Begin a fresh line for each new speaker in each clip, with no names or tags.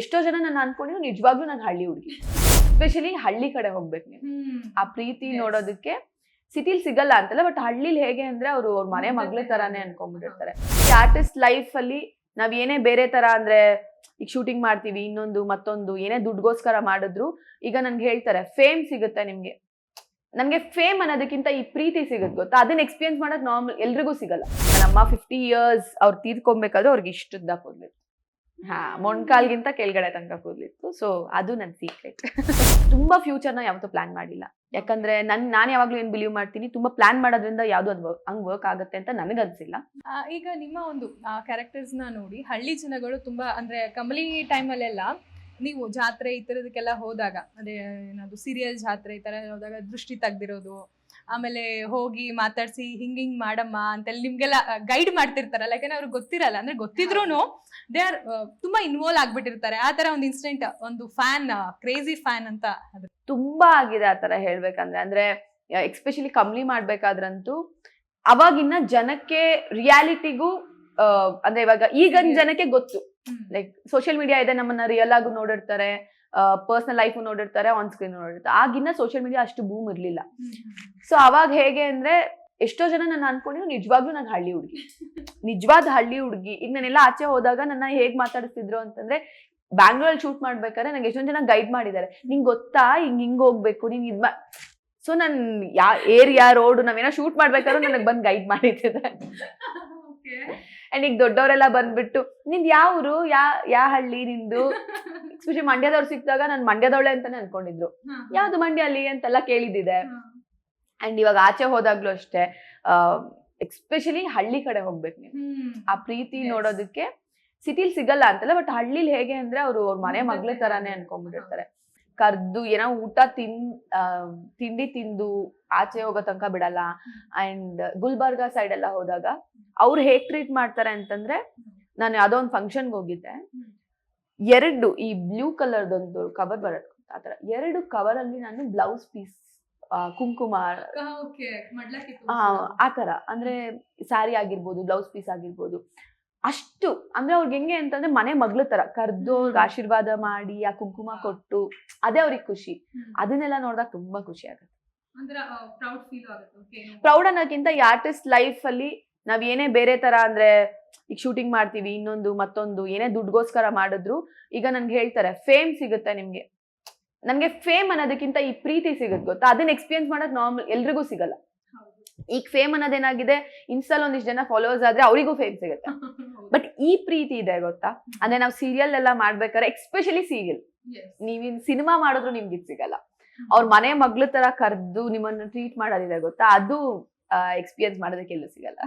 ಎಷ್ಟೋ ಜನ ನಾನು ಅನ್ಕೊಂಡಿದ್ದು ನಿಜವಾಗ್ಲೂ ನಾನು ಹಳ್ಳಿ ಹುಡುಗಿ. ಎಸ್ಪೆಷಲಿ ಹಳ್ಳಿ ಕಡೆ ಹೋಗ್ಬೇಕು ನೀವು. ಆ ಪ್ರೀತಿ ನೋಡೋದಕ್ಕೆ ಸಿಟಿಲಿ ಸಿಗಲ್ಲ ಅಂತಲ್ಲ ಬಟ್ ಹಳ್ಳಿಲಿ ಹೇಗೆ ಅಂದ್ರೆ ಅವರು ಅವ್ರ ಮನೆ ಮಗಳ ತರಾನೇ ಅನ್ಕೊಂಡ್ಬಿಟ್ಟಿರ್ತಾರೆ. ಆರ್ಟಿಸ್ಟ್ ಲೈಫ್ ಅಲ್ಲಿ ನಾವ್ ಏನೇ ಬೇರೆ ತರ ಅಂದ್ರೆ ಈಗ ಶೂಟಿಂಗ್ ಮಾಡ್ತೀವಿ ಇನ್ನೊಂದು ಮತ್ತೊಂದು ಏನೇ ದುಡ್ಗೋಸ್ಕರ ಮಾಡಿದ್ರು ಈಗ ನನ್ಗೆ ಹೇಳ್ತಾರೆ ಫೇಮ್ ಸಿಗುತ್ತೆ ನಿಮ್ಗೆ. ನನ್ಗೆ ಫೇಮ್ ಅನ್ನೋದಕ್ಕಿಂತ ಈ ಪ್ರೀತಿ ಸಿಗುತ್ತೆ ಗೊತ್ತಾ? ಅದನ್ನ ಎಕ್ಸ್ಪೀರಿಯನ್ಸ್ ಮಾಡೋದು ನಾರ್ಮಲ್ ಎಲ್ರಿಗೂ ಸಿಗಲ್ಲ. ನಮ್ಮ ಫಿಫ್ಟಿ ಇಯರ್ಸ್ ಅವ್ರು ತೀರ್ಕೊಬೇಕಾದ್ರೆ ಅವ್ರಿಗೆ ಇಷ್ಟದ್ದಾಗ ಕೂದ್ಲಿತ್ತು ಹಾ, ಮೊಣ್ಕಾಲ್ಗಿಂತ ಕೆಳಗಡೆ ತನಕ ಕೂದಲಿತ್ತು. ಸೊ ಅದು ನನ್ನ ಸೀಕ್ರೆಟ್ ತುಂಬಾ ಫ್ಯೂಚರ್ನ ಯಾವತ್ತೂ ಪ್ಲಾನ್ ಮಾಡಿಲ್ಲ. ಯಾಕಂದ್ರೆ ನನ್, ನಾನು ಯಾವಾಗ್ಲೂ ಏನ್ ಬಿಲೀವ್ ಮಾಡ್ತೀನಿ, ತುಂಬಾ ಪ್ಲಾನ್ ಮಾಡೋದ್ರಿಂದ ಯಾವ್ದು ಅದು ಹಂಗ್ ವರ್ಕ್ ಆಗುತ್ತೆ ಅಂತ ನನಗೆ ಅನ್ಸಿಲ್ಲ.
ಈಗ ನಿಮ್ಮ ಒಂದು ಕ್ಯಾರೆಕ್ಟರ್ಸ್ನ ನೋಡಿ, ಹಳ್ಳಿ ಜನಗಳು ತುಂಬಾ, ಅಂದ್ರೆ ಕಮಲಿ ಟೈಮಲ್ಲೆಲ್ಲ ನೀವು ಜಾತ್ರೆ ಈ ತರದಕ್ಕೆಲ್ಲ ಹೋದಾಗ, ಅದೇ ಏನಾದ್ರು ಸೀರಿಯಲ್ ಜಾತ್ರೆ ಈ ತರ ಹೋದಾಗ ದೃಷ್ಟಿ ತೆಗ್ದಿರೋದು ಆಮೇಲೆ ಹೋಗಿ ಮಾತಾಡ್ಸಿ ಹಿಂಗ್ ಹಿಂಗ್ ಮಾಡಮ್ಮ ಅಂತೆಲ್ಲ ನಿಮ್ಗೆಲ್ಲ ಗೈಡ್ ಮಾಡ್ತಿರ್ತಾರಲ್ಲ ಯಾಕಂದ್ರೆ ಅವ್ರಿಗೆ ಗೊತ್ತಿರಲ್ಲ. ಅಂದ್ರೆ ಗೊತ್ತಿದ್ರು ದೇ ಆರ್ ತುಂಬಾ ಇನ್ವಾಲ್ವ್ ಆಗ್ಬಿಟ್ಟಿರ್ತಾರೆ. ಆ ತರ ಒಂದು ಇನ್ಸಿಡೆಂಟ್ ಒಂದು ಫ್ಯಾನ್ ಕ್ರೇಜಿ ಫ್ಯಾನ್ ಅಂತ
ತುಂಬಾ ಆಗಿದೆ ಆ ತರ ಹೇಳ್ಬೇಕಂದ್ರೆ. ಅಂದ್ರೆ ಎಕ್ಸ್ಪೆಷಲಿ ಕಮ್ಮಿ ಮಾಡ್ಬೇಕಾದ್ರಂತೂ ಅವಾಗಿನ್ನ ಜನಕ್ಕೆ ರಿಯಾಲಿಟಿಗೂ ಅಂದ್ರೆ ಇವಾಗ ಈಗಿನ ಜನಕ್ಕೆ ಗೊತ್ತು. ಲೈಕ್ ಸೋಷಿಯಲ್ ಮೀಡಿಯಾ ಇದೆ ನಮ್ಮನ್ನ ರಿಯಲ್ ಆಗು ನೋಡಿರ್ತಾರೆ. ಪರ್ಸನಲ್ ಲೈಫ್ ನೋಡಿರ್ತಾರೆ ಆನ್ ಸ್ಕ್ರೀನ್ ನೋಡಿರ್ತಾರೆ. ಆಗಿನ್ನ ಸೋಷಿಯಲ್ ಮೀಡಿಯಾ ಅಷ್ಟು ಬೂಮ್ ಇರಲಿಲ್ಲ. ಸೊ ಅವಾಗ ಹೇಗೆ ಅಂದ್ರೆ ಎಷ್ಟೋ ಜನ ನಾನು ಅನ್ಕೊಂಡಿದ್ದು ನಿಜವಾಗ್ಲೂ ನಾನು ಹಳ್ಳಿ ಹುಡುಗಿ. ನಿಜವಾದ ಹಳ್ಳಿ ಹುಡುಗಿ. ಈಗ ನಾನೆಲ್ಲ ಆಚೆ ಹೋದಾಗ ನನ್ನ ಹೇಗ್ ಮಾತಾಡಿಸ್ತಿದ್ರು ಅಂತಂದ್ರೆ ಬ್ಯಾಂಗ್ಳೂರಲ್ಲಿ ಶೂಟ್ ಮಾಡ್ಬೇಕಾದ್ರೆ ನಂಗೆ ಎಷ್ಟೊಂದು ಜನ ಗೈಡ್ ಮಾಡಿದ್ದಾರೆ. ನಿಂಗೆ ಗೊತ್ತಾ? ಹಿಂಗ್ ಹಿಂಗ್ ಹೋಗ್ಬೇಕು. ನೀನ್ ಇದ್ ಸೊ ನನ್ ಯಾ ಏರಿಯಾ ರೋಡ್ ನಾವೇನೋ ಶೂಟ್ ಮಾಡ್ಬೇಕಾದ್ರೂ ನನಗೆ ಬಂದು ಗೈಡ್ ಮಾಡಿದ್ದಾರೆ. ಅಂಡ್ ಈಗ ದೊಡ್ಡವರೆಲ್ಲ ಬಂದ್ಬಿಟ್ಟು ನಿಂದ್ ಯಾವ ಊರು? ಯಾ ಯಾ ಹಳ್ಳಿ ನಿಂದು? ಎಸ್ಪೆಷಲಿ ಮಂಡ್ಯದವ್ರು ಸಿಕ್ಕಿದಾಗ ನಾನು ಮಂಡ್ಯದವಳೆ ಅಂತಾನೆ ಅನ್ಕೊಂಡಿದ್ರು. ಯಾವ್ದು ಮಂಡ್ಯ ಅಲ್ಲಿ ಅಂತೆಲ್ಲ ಕೇಳಿದ್ದಿದೆ. ಅಂಡ್ ಇವಾಗ ಆಚೆ ಹೋದಾಗ್ಲೂ ಅಷ್ಟೇ ಎಕ್ಸ್ಪೆಷಲಿ ಹಳ್ಳಿ ಕಡೆ ಹೋಗ್ಬೇಕು ನೀವು. ಆ ಪ್ರೀತಿ. ನೋಡೋದಕ್ಕೆ ಸಿಟಿಲ್ ಸಿಗಲ್ಲ ಅಂತಲ್ಲ ಬಟ್ ಹಳ್ಳಿಲಿ ಹೇಗೆ ಅಂದ್ರೆ ಅವರು ಅವ್ರ ಮನೆ ಮಗ್ಳ
ತರಾನೇ
ಅನ್ಕೊಂಡ್ಬಿಟ್ಟಿರ್ತಾರೆ. ಕರ್ದು ಏನೋ ಊಟ ತಿನ್ ತಿಂಡಿ ತಿಂದು ಆಚೆ ಹೋಗೋ ತನಕ ಬಿಡಲ್ಲ. ಅಂಡ್ ಗುಲ್ಬರ್ಗ ಸೈಡ್ ಎಲ್ಲ ಹೋದಾಗ ಅವ್ರು ಹೇಗ್ ಟ್ರೀಟ್ ಮಾಡ್ತಾರೆ ಅಂತಂದ್ರೆ ನಾನು ಯಾವ್ದೋ ಒಂದು ಫಂಕ್ಷನ್ಗೆ ಹೋಗಿದ್ದೆ.
ಎರಡು
ಈ ಬ್ಲೂ ಕಲರ್ದೊಂದು ಕವರ್ ಬರುತ್ತೆ ಆತರ ಎರಡು ಕವರ್ ಅಲ್ಲಿ ನಾನು ಬ್ಲೌಸ್ ಪೀಸ್ ಕುಂಕುಮ ಆ, ಆ ತರ ಅಂದ್ರೆ ಸ್ಯಾರಿ ಆಗಿರ್ಬೋದು ಬ್ಲೌಸ್ ಪೀಸ್ ಆಗಿರ್ಬೋದು. ಅಷ್ಟು. ಅಂದ್ರೆ ಅವ್ರಿಗೆ ಹೆಂಗೆ ಅಂತಂದ್ರೆ ಮನೆ ಮಗ್ಳ ತರ ಕರ್ದು ಅವ್ರಿಗೆ ಆಶೀರ್ವಾದ ಮಾಡಿ ಆ ಕುಂಕುಮ ಕೊಟ್ಟು ಅದೇ ಅವ್ರಿಗೆ ಖುಷಿ. ಅದನ್ನೆಲ್ಲ ನೋಡಿದಾಗ ತುಂಬಾ ಖುಷಿ ಆಗುತ್ತೆ.
ಪ್ರೌಡ್ ಫೀಲ್ ಆಗುತ್ತೆ.
ಪ್ರೌಡ್ ಅನ್ನೋಕ್ಕಿಂತ ಈ ಆರ್ಟಿಸ್ಟ್ ಲೈಫ್ ಅಲ್ಲಿ ನಾವ್ ಏನೇ ಬೇರೆ ತರ ಅಂದ್ರೆ ಈಗ ಶೂಟಿಂಗ್ ಮಾಡ್ತೀವಿ ಇನ್ನೊಂದು ಮತ್ತೊಂದು ಏನೇ ದುಡ್ಗೋಸ್ಕರ ಮಾಡಿದ್ರು ಈಗ ನನ್ಗೆ ಹೇಳ್ತಾರೆ ಫೇಮ್ ಸಿಗುತ್ತೆ ನಿಮ್ಗೆ. ನನ್ಗೆ ಫೇಮ್ ಅನ್ನೋದಕ್ಕಿಂತ ಈ ಪ್ರೀತಿ ಸಿಗುತ್ತೆ ಗೊತ್ತಾ? ಅದನ್ನ ಎಕ್ಸ್ಪೀರಿಯನ್ಸ್ ಮಾಡೋದು ನಾರ್ಮಲ್ ಎಲ್ರಿಗೂ ಸಿಗಲ್ಲ. ಈಗ ಫೇಮ್ ಅನ್ನೋದೇನಾಗಿದೆ ಇನ್ಸ್ಟಾಲ್ ಒಂದಿಷ್ಟು ಜನ ಫಾಲೋವರ್ಸ್ ಆದ್ರೆ ಅವರಿಗೂ ಫೇಮ್ ಸಿಗುತ್ತೆ. ಬಟ್ ಈ ಪ್ರೀತಿ ಇದೆ ಗೊತ್ತಾ? ಅಂದ್ರೆ ನಾವು ಸೀರಿಯಲ್ ಎಲ್ಲ ಮಾಡ್ಬೇಕಾದ್ರೆ ಎಕ್ಸ್ಪೆಷಲಿ ಸೀರಿಯಲ್ ನೀವಿನ್ ಸಿನಿಮಾ ಮಾಡಿದ್ರು ನಿಮ್ಗೆ ಇದು ಸಿಗಲ್ಲ. ಅವ್ರ ಮನೆ ಮಗ್ಳ ತರ ಕರೆದು ನಿಮ್ಮನ್ನ ಟ್ರೀಟ್ ಮಾಡೋದಿದೆ ಗೊತ್ತಾ? ಅದು ಎಕ್ಸ್ಪೀರಿಯನ್ಸ್ ಮಾಡೋದಕ್ಕೆ ಎಲ್ಲೂ ಸಿಗಲ್ಲ.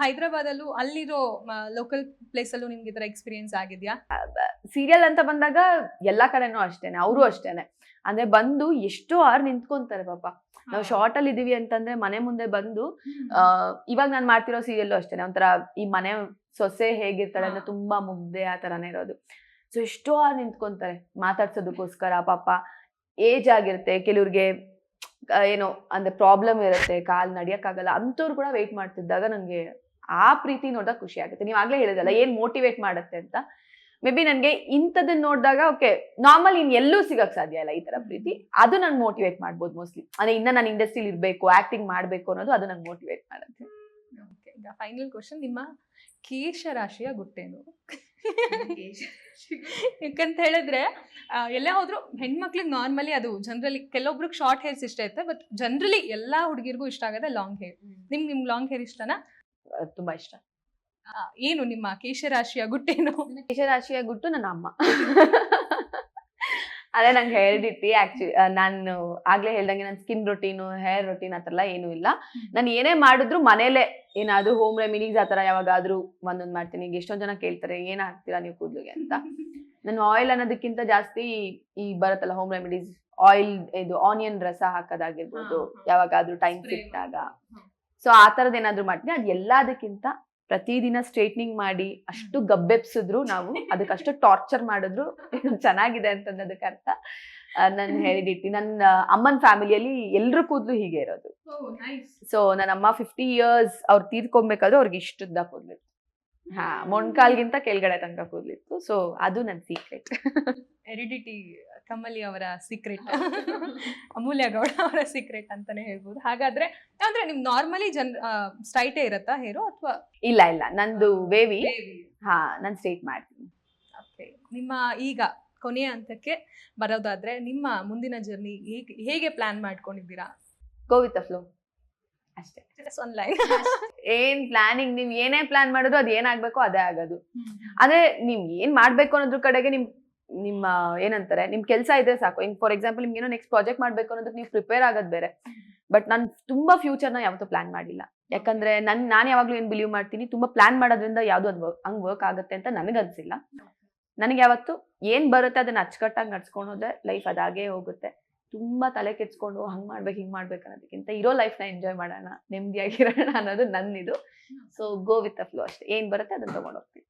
ಹೈದರಾಬಾದ್ ಅಲ್ಲೂ ಅಲ್ಲಿರೋ ಲೋಕಲ್ ಪ್ಲೇಸ್ ಅಲ್ಲೂ ನಿಮ್ಗೆ ಈ ಥರ ಎಕ್ಸ್ಪೀರಿಯನ್ಸ್ ಆಗಿದ್ಯಾ?
ಸೀರಿಯಲ್ ಅಂತ ಬಂದಾಗ ಎಲ್ಲಾ ಕಡೆನೂ ಅಷ್ಟೇನೆ ಅವರು ಅಷ್ಟೇನೆ. ಅಂದ್ರೆ ಬಂದು ಎಷ್ಟೋ ಆರು ನಿಂತ್ಕೊಂತಾರೆ ಪಾಪ. ನಾವು ಶಾರ್ಟ್ ಅಲ್ಲಿ ಇದೀವಿ ಅಂತಂದ್ರೆ ಮನೆ ಮುಂದೆ ಬಂದು ಇವಾಗ ನಾನು ಮಾಡ್ತಿರೋ ಸೀರಿಯಲ್ಲು ಅಷ್ಟೇನೆ. ಒಂಥರ ಈ ಮನೆ ಸೊಸೆ ಹೇಗಿರ್ತಾಳೆ ಅಂದ್ರೆ. ತುಂಬಾ ಮುಗ್ದೆ ಆ ತರಾನೇ ಇರೋದು. ಸೊ ಎಷ್ಟೋ ಆರ್ ನಿಂತ್ಕೊಂತಾರೆ ಮಾತಾಡ್ಸೋದಕ್ಕೋಸ್ಕರ ಪಾಪ. ಏಜ್ ಆಗಿರುತ್ತೆ ಕೆಲವ್ರಿಗೆ ಏನೋ ಅಂದ್ರೆ ಪ್ರಾಬ್ಲಮ್ ಇರುತ್ತೆ, ಕಾಲ್ ನಡಿಯಕ್ಕಾಗಲ್ಲ ಅಂತವ್ರು ಕೂಡ ವೆಯ್ಟ್ ಮಾಡ್ತಿದ್ದಾಗ ನನಗೆ ಆ ಪ್ರೀತಿ ನೋಡಿದಾಗ ಖುಷಿ ಆಗುತ್ತೆ. ನೀವು ಆಗ್ಲೇ ಹೇಳಿದಲ್ಲ ಏನ್ ಮೋಟಿವೇಟ್ ಮಾಡುತ್ತೆ ಅಂತ? ಮೇ ಬಿ ನನಗೆ ಇಂಥದನ್ನ ನೋಡಿದಾಗ ಓಕೆ ನಾರ್ಮಲ್ ಇನ್ ಎಲ್ಲೂ ಸಿಗಕ್ ಸಾಧ್ಯ ಇಲ್ಲ ಈ ತರ ಪ್ರೀತಿ. ಅದು ನಂಗೆ ಮೋಟಿವೇಟ್ ಮಾಡ್ಬೋದು ಮೋಸ್ಟ್ಲಿ ಅಂದ್ರೆ ಇನ್ನ ನಾನು ಇಂಡಸ್ಟ್ರಿಲಿ ಇರ್ಬೇಕು ಆಕ್ಟಿಂಗ್ ಮಾಡ್ಬೇಕು ಅನ್ನೋದು ಅದು ನಂಗೆ ಮೋಟಿವೇಟ್ ಮಾಡುತ್ತೆ.
ಫೈನಲ್ ಕ್ವಶನ್ ನಿಮ್ಮ ಕೇಶ ರಾಶಿಯ ಗುಟ್ಟೇನು? ಯಾಕಂತ ಹೇಳಿದ್ರೆ ಎಲ್ಲ ಹೋದ್ರು ಹೆಣ್ಮಕ್ಳಿಗೆ ನಾರ್ಮಲಿ ಅದು ಜನರಲಿ ಕೆಲವೊಬ್ರಿಗೆ ಶಾರ್ಟ್ ಹೇರ್ಸ್ ಇಷ್ಟ ಇರುತ್ತೆ ಬಟ್ ಜನರಲಿ ಎಲ್ಲಾ ಹುಡುಗಿರ್ಗೂ ಇಷ್ಟ ಆಗದೆ ಲಾಂಗ್ ಹೇರ್ ನಿಮ್ಗೆ ನಿಮ್ ಲಾಂಗ್ ಹೇರ್ ಇಷ್ಟನಾ?
ತುಂಬಾ ಇಷ್ಟ.
ಆ, ಏನು ನಿಮ್ಮ ಕೇಶ ರಾಶಿಯ ಗುಟ್ಟೇನು?
ಕೇಶರಾಶಿಯ ಗುಟ್ಟು ನನ್ನ ಅಮ್ಮ. ಅದೇ ನಂಗೆ ಹೆರಿಡಿಟಿ ಆಕ್ಚುಲಿ ನಾನು ಆಗ್ಲೇ ಹೇಳ್ದಂಗೆ ನನ್ನ ಸ್ಕಿನ್ ರೊಟೀನು ಹೇರ್ ರೊಟೀನ್ ಆ ಥರ ಏನೂ ಇಲ್ಲ. ನಾನು ಏನೇ ಮಾಡಿದ್ರು ಮನೇಲೆ ಏನಾದ್ರು ಹೋಮ್ ರೆಮಿಡೀಸ್ ಆ ಥರ ಯಾವಾಗಾದ್ರೂ ಒಂದೊಂದು ಮಾಡ್ತೀನಿ. ಈಗ ಎಷ್ಟೊಂದ್ ಜನ ಕೇಳ್ತಾರೆ ಏನ್ ಹಾಕ್ತೀರಾ ನೀವು ಕೂದಲಿಗೆ? ಅಂತ. ನಾನು ಆಯಿಲ್ ಅನ್ನೋದಕ್ಕಿಂತ ಜಾಸ್ತಿ ಈ ಬರುತ್ತಲ್ಲ ಹೋಮ್ ರೆಮಿಡೀಸ್ ಆಯಿಲ್ ಇದು ಆನಿಯನ್ ರಸ ಹಾಕೋದಾಗಿರ್ಬೋದು. ಯಾವಾಗಾದ್ರೂ ಟೈಮ್
ಸಿಕ್ಕಿದಾಗ.
ಸೊ ಆ ಥರದ್ದು ಏನಾದ್ರು ಮಾಡ್ತೀನಿ. ಅದು ಎಲ್ಲದಕ್ಕಿಂತ ಪ್ರತಿದಿನ ಸ್ಟ್ರೇಟ್ನಿಂಗ್ ಮಾಡಿ ಅಷ್ಟು ಗಬ್ಬೆಪ್ಸಿದ್ರು ನಾವು ಅದಕ್ಕೆ ಅಷ್ಟು ಟಾರ್ಚರ್ ಮಾಡಿದ್ರು ಚೆನ್ನಾಗಿದೆ ಅಂತ ಅನ್ನೋದಕ್ಕೆ ಅರ್ಥ ನಾನು ಹೆರಿಡಿಟಿ ನನ್ನ ಅಮ್ಮನ ಫ್ಯಾಮಿಲಿಯಲ್ಲಿ ಎಲ್ರ ಕೂದಲು ಹೀಗೆ ಇರೋದು. ಸೊ ನನ್ನ ಅಮ್ಮ ಫಿಫ್ಟಿ ಇಯರ್ಸ್ ಅವ್ರು ತೀರ್ಕೊಬೇಕಾದ್ರೆ ಅವ್ರಿಗೆ ಇಷ್ಟುದ್ದ ಕೂದ್ಲಿತ್ತು ಹಾ ಮೊಣ್ಕಾಲ್ಗಿಂತ ಕೆಳಗಡೆ ತನಕ ಕೂದಲಿತ್ತು ಸೊ ಅದು ನನ್ನ ಸೀಕ್ರೆಟ್
ಎರಿಡಿಟಿ ಕಮಲಿ ಅವರ ಸೀಕ್ರೆಟ್ ಅಮೂಲ್ಯ ಗೌಡ ಅವರ ಸೀಕ್ರೆಟ್ ಅಂತಾನೆ ಹೇಳ್ಬೋದು. ಹಾಗಾದ್ರೆ ಅಂದ್ರೆ ನಿಮ್ ನಾರ್ಮಲಿ ಜನ್ ಸ್ಟ್ರೈಟೇ ಇರತ್ತಾ ಹೇರು ಅಥವಾ?
ಇಲ್ಲ ಇಲ್ಲ. ನಂದು ವೇವಿ ಹಾ ನಾನು ಸ್ಟ್ರೈಟ್ ಮಾಡ್ತೀನಿ.
ನಿಮ್ಮ ಈಗ ಕೊನೆಯ ಹಂತಕ್ಕೆ ಬರೋದಾದ್ರೆ ನಿಮ್ಮ ಮುಂದಿನ ಜರ್ನಿ ಹೇಗೆ ಹೇಗೆ ಪ್ಲಾನ್ ಮಾಡ್ಕೊಂಡಿದ್ದೀರಾ?
ಗೋ ವಿತ್ ಫ್ಲೋ ಅಷ್ಟೇ. ಏನ್ ಪ್ಲಾನಿಂಗ್ ನೀವ್ ಏನೇ ಪ್ಲಾನ್ ಮಾಡಿದ್ರು ಅದ್ ಏನಾಗ್ಬೇಕು ಅದೇ ಆಗೋದು. ಅಂದ್ರೆ ನೀವ್ ಏನ್ ಮಾಡ್ಬೇಕು ಅನ್ನೋದ್ರ ಕಡೆಗೆ ನಿಮ್ ನಿಮ್ಮ ಏನಂತಾರೆ, ನಿಮ್ ಕೆಲಸ ಇದೆ ಸಾಕು. ಇನ್ ಫಾರ್ ಎಕ್ಸಾಂಪಲ್ ನಿಮ್ಗೆ ಏನೋ ನೆಕ್ಸ್ಟ್ ಪ್ರಾಜೆಕ್ಟ್ ಮಾಡ್ಬೇಕು ಅನ್ನೋದಕ್ಕೆ ನೀವು ಪ್ರಿಪೇರ್ ಆಗೋದು ಬೇರೆ. ಬಟ್ ನಾನು ತುಂಬಾ ಫ್ಯೂಚರ್ನ ಯಾವತ್ತೂ ಪ್ಲಾನ್ ಮಾಡಿಲ್ಲ. ಯಾಕಂದ್ರೆ ನನ್, ನಾನು ಯಾವಾಗ್ಲೂ ಏನ್ ಬಿಲೀವ್ ಮಾಡ್ತೀನಿ, ತುಂಬಾ ಪ್ಲಾನ್ ಮಾಡೋದ್ರಿಂದ ಯಾವ್ದು ಅದು ಹಂಗ್ ವರ್ಕ್ ಆಗುತ್ತೆ ಅಂತ ನನಗೆ ಅನ್ಸಿಲ್ಲ ನನಗೆ ಯಾವತ್ತು ಏನ್ ಬರುತ್ತೆ ಅದನ್ನ ಅಚ್ಚುಕಟ್ಟಾಗಿ ನಡ್ಸ್ಕೊಂಡು ಲೈಫ್ ಅದಾಗೇ ಹೋಗುತ್ತೆ. ತುಂಬಾ ತಲೆ ಕೆಚ್ಕೊಂಡು ಹಂಗ್ ಮಾಡ್ಬೇಕು, ಹಿಂಗ್ ಮಾಡ್ಬೇಕು ಅನ್ನೋದಕ್ಕಿಂತ ಇರೋ ಲೈಫ್ನ ಎಂಜಾಯ್ ಮಾಡೋಣ ನೆಮ್ಮದಿಯಾಗಿರೋಣ ಅನ್ನೋದು ನನ್ನಿದು. So go with a flow ಅಷ್ಟೇ. ಏನ್ ಬರುತ್ತೆ ಅದನ್ನ ತಗೊಂಡ್ ಹೋಗ್ತೀನಿ